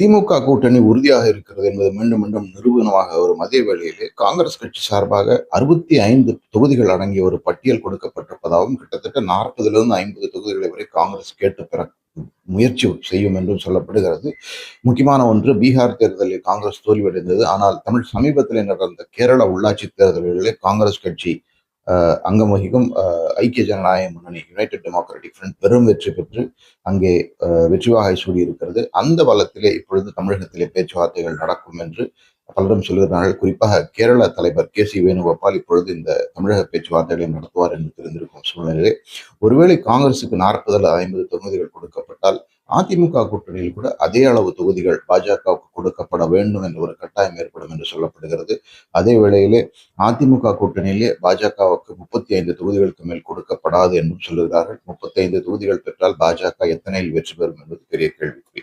திமுக கூட்டணி உறுதியாக இருக்கிறது என்பது மீண்டும் மீண்டும் நிரூபணமாக வரும் அதே வேளையிலே காங்கிரஸ் கட்சி சார்பாக அறுபத்தி ஐந்து தொகுதிகள் அடங்கிய ஒரு பட்டியல் கொடுக்கப்பட்டிருப்பதாகவும் கிட்டத்தட்ட நாற்பதிலிருந்து ஐம்பது தொகுதிகளை வரை காங்கிரஸ் கேட்டு பெற முயற்சி செய்யும் என்றும் சொல்லப்படுகிறது. முக்கியமான ஒன்று பீகார் தேர்தலில் காங்கிரஸ் தோல்வியடைந்தது. ஆனால் தமிழ் சமீபத்தில் நடந்த கேரள உள்ளாட்சி தேர்தல்களிலே காங்கிரஸ் கட்சி அங்கம் வகிக்கும் ஐக்கிய ஜனநாயக முன்னணி யுனைடெட் டெமோக்ராட்டிக் ஃப்ரண்ட் பெரும் வெற்றி பெற்று அங்கே வெற்றிவாக வெற்றி வாகை சூடியிருக்கிறது அந்த பலத்திலே இப்பொழுது தமிழகத்திலே பேச்சுவார்த்தைகள் நடக்கும் என்று பலரும் சொல்கிறார்கள் குறிப்பாக கேரள தலைவர் கே சி வேணுகோபால் இப்பொழுது இந்த தமிழக பேச்சுவார்த்தைகளை நடத்துவார் என்று தெரிந்திருக்கும் சூழ்நிலையிலே. ஒருவேளை காங்கிரசுக்கு நாற்பதுல ஐம்பது தொகுதிகள் கொடுக்கப்பட்டால் அதிமுக கூட்டணியில் கூட அதே அளவு தொகுதிகள் பாஜகவுக்கு கொடுக்கப்பட வேண்டும் என்ற ஒரு கட்டாயம் ஏற்படும் என்று சொல்லப்படுகிறது. அதே வேளையிலே அதிமுக கூட்டணியிலே பாஜகவுக்கு முப்பத்தி ஐந்து தொகுதிகளுக்கு மேல் கொடுக்கப்படாது என்றும் சொல்லுகிறார்கள். முப்பத்தி ஐந்து தொகுதிகள் பெற்றால் பாஜக எத்தனையில் வெற்றி பெறும் என்பது பெரிய கேள்விக்குறி.